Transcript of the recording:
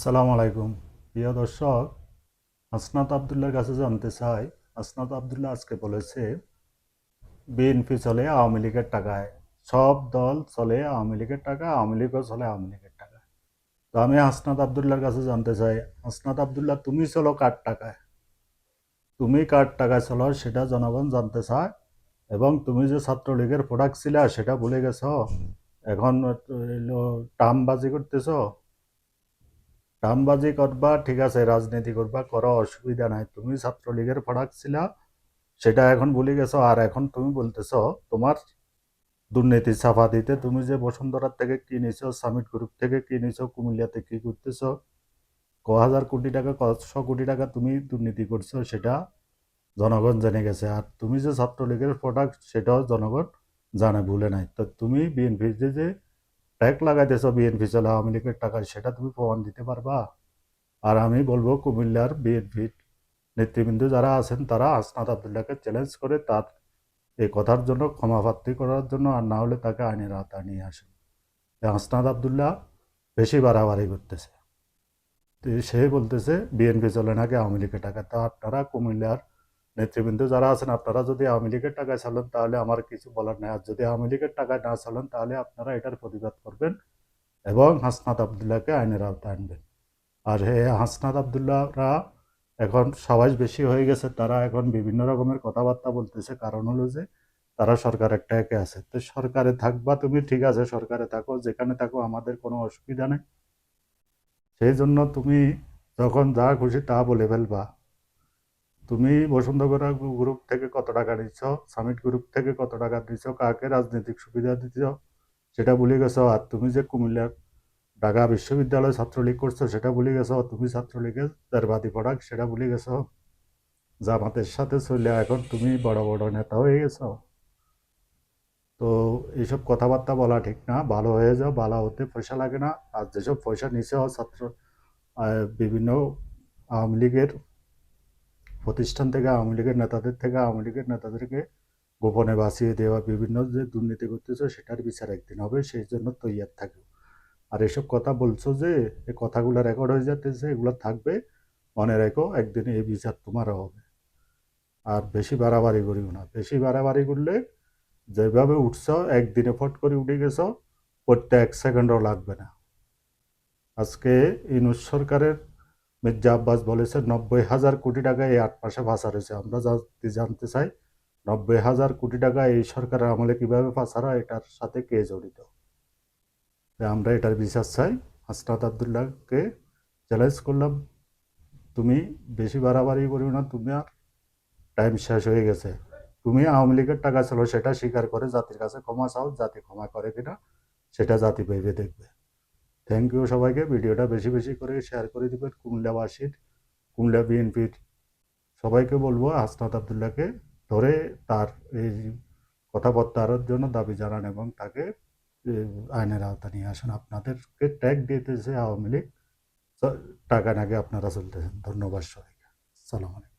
আসসালামু আলাইকুম। প্রিয় দর্শক হাসনাত আবদুল্লার কাছে জানতে চাই হাসনাত আবদুল্লাহ আজকে বলেছে, বিএনপি চলে, আওয়ামী লীগের টাকায়। সব দল চলে, আওয়ামী লীগের টাকা আওয়ামী লীগও চলে, আওয়ামী লীগের টাকায়। তো আমি হাসনাত আবদুল্লার কাছে জানতে চাই হাসনাত আবদুল্লাহ, তুমি চলো কার টাকায়? তুমি কার টাকায় চলো সেটা জনগণ জানতে চায়, এবং তুমি যে ছাত্রলীগের প্রোডাক্ট ছিলা সেটা ভুলে গেছ? এখন টামবাজি করতেছো? টামবাজি করবা, ঠিক আছে, রাজনীতি করবা, করো, অসুবিধা নাই। তুমি ছাত্রলীগের প্রোডাক্ট ছিলা, সেটা এখন ভুলে গেছো, আর এখন তুমি বলতেছ, তোমার দুর্নীতি ছাপা দিতে তুমি যে বসুন্ধরার থেকে কিনেছো সামিট গ্রুপ থেকে কিনেছো কুমিল্লাতে কি করতেছো, ক হাজার কোটি টাকা, কশো কোটি টাকা তুমি দুর্নীতি করছ, সেটা জনগণ জেনে গেছে। আর তুমি যে ছাত্রলীগের প্রোডাক্ট সেটাও জনগণ জানে, ভুলে নাই। তো তুমি বিএনপির যে ট্যাগ লাগাইতেছ বিএনপি চলে, আওয়ামী লীগের টাকায় সেটা তুমি প্রমাণ দিতে পারবা। আর আমি বলব, কুমিল্লার বিএনপির নেতৃবৃন্দ যারা আছেন, তারা আসনাদ আবদুল্লাহকে চ্যালেঞ্জ করে তার এই কথার জন্য ক্ষমা প্রার্থী করার জন্য, আর না হলে তাকে আইনের আওতায় নিয়ে আসেন। আসনাদ আবদুল্লাহ বেশি বাড়াবাড়ি করতেছে। সে বলতেছে বিএনপি চলে নাকি আওয়ামী লীগের টাকা। তা আপনারা কুমিল্লার নেতৃবৃন্দ যারা আছেন, আপনারা যদি আওয়ামী লীগের টাকায় চালান, তাহলে আমার কিছু বলার নেই। আর যদি আওয়ামী লীগের টাকায় না চালান, তাহলে আপনারা এটার প্রতিবাদ করবেন এবং হাসনাত আবদুল্লাহকে আইনের আওতায় আনবেন। আর হে হাসনাত আবদুল্লাহরা এখন সবাই বেশি হয়ে গেছে, তারা এখন বিভিন্ন রকমের কথাবার্তা বলতেছে। কারণ হলো যে, তারা সরকার একটা একে আছে। তো সরকারে থাকবা তুমি, ঠিক আছে, সরকারে থাকো, যেখানে থাকো আমাদের কোনো অসুবিধা নেই। সেই জন্য তুমি যখন যা খুশি তা বলে ফেলবা। তুমি বসুন্ধরা গ্রুপ থেকে কত টাকা নিচ্ছ? সামিট গ্রুপ থেকে কত টাকা দিচ্ছ কাকে রাজনৈতিক সুবিধা দিচ্ছ? সেটা ভুলে গেছো? আর তুমি যে কুমিল্লার ঢাকা বিশ্ববিদ্যালয় ছাত্রলীগ করছ, সেটা ভুলে গেছো? তুমি ছাত্রলীগের জারবাদি প্রোডাক্ট সেটা ভুলে গেছো? জামাতের সাথে চলে এখন তুমি বড় বড় নেতা হয়ে গেছো। তো এইসব কথাবার্তা বলা ঠিক না। ভালো হয়ে যাও, ভালো হতে পয়সা লাগে না। আর যেসব পয়সা নিচে ছাত্র বিভিন্ন আওয়ামী লীগের প্রতিষ্ঠান থেকে আওয়ামী লীগের নেতাদের থেকে, আওয়ামী লীগের নেতাদেরকে গোপনে বাঁচিয়ে দেওয়া, বিভিন্ন যে দুর্নীতি করতেছে, সেটার বিচার একদিন হবে, সেই জন্য তৈয়ার থাকবে আর এসব কথা বলছো যে এই কথাগুলো রেকর্ড হয়ে যাতেছে এগুলো থাকবে, মনে রেখো, একদিন এই বিচার তোমারও হবে। আর বেশি বাড়াবাড়ি করিও না। বেশি বাড়াবাড়ি করলে যেভাবে উঠছ, একদিনে ফট করে উঠে গেছ এক সেকেন্ডও লাগবে না। আজকে ইনুস সরকারের মির্জা আব্বাস বলেছে নব্বই হাজার কোটি টাকা এই আট মাসে ফাঁসা রয়েছে আমরা জানতে জানতে চাই, নব্বই হাজার কোটি টাকা এই সরকারের আমলে কীভাবে ফাঁসারা এটার সাথে কে জড়িত? আমরা এটার বিশ্বাস চাই। হাসনাত আবদুল্লাহকে চ্যালেঞ্জ করলাম, তুমি বেশি বাড়াবাড়ি করিও না, তুমি আর টাইম শেষ হয়ে গেছে। তুমি আওয়ামী লীগের টাকা ছিল, সেটা স্বীকার করে জাতির কাছে ক্ষমা চাও, জাতি ক্ষমা করে কিনা, সেটা জাতি ভেবে দেখবে। থ্যাংক ইউ সবাইকে। ভিডিওটা বেশি বেশি করে শেয়ার করে দেবেন। কুমিল্লাবাসীর কুমিল্লা বিএনপির সবাইকে বলব, হাসনাত আবদুল্লাহকে ধরে তার এই কথাবার্তার জন্য দাবি জানান এবং তাকে আইনের আওতা নিয়ে আসেন। আপনাদেরকে ট্যাগ দিতেছে আওয়ামী লীগ। টাকা নাকি আপনারা চলতেছেন ধন্যবাদ সবাইকে। সালাম আলাইকুম।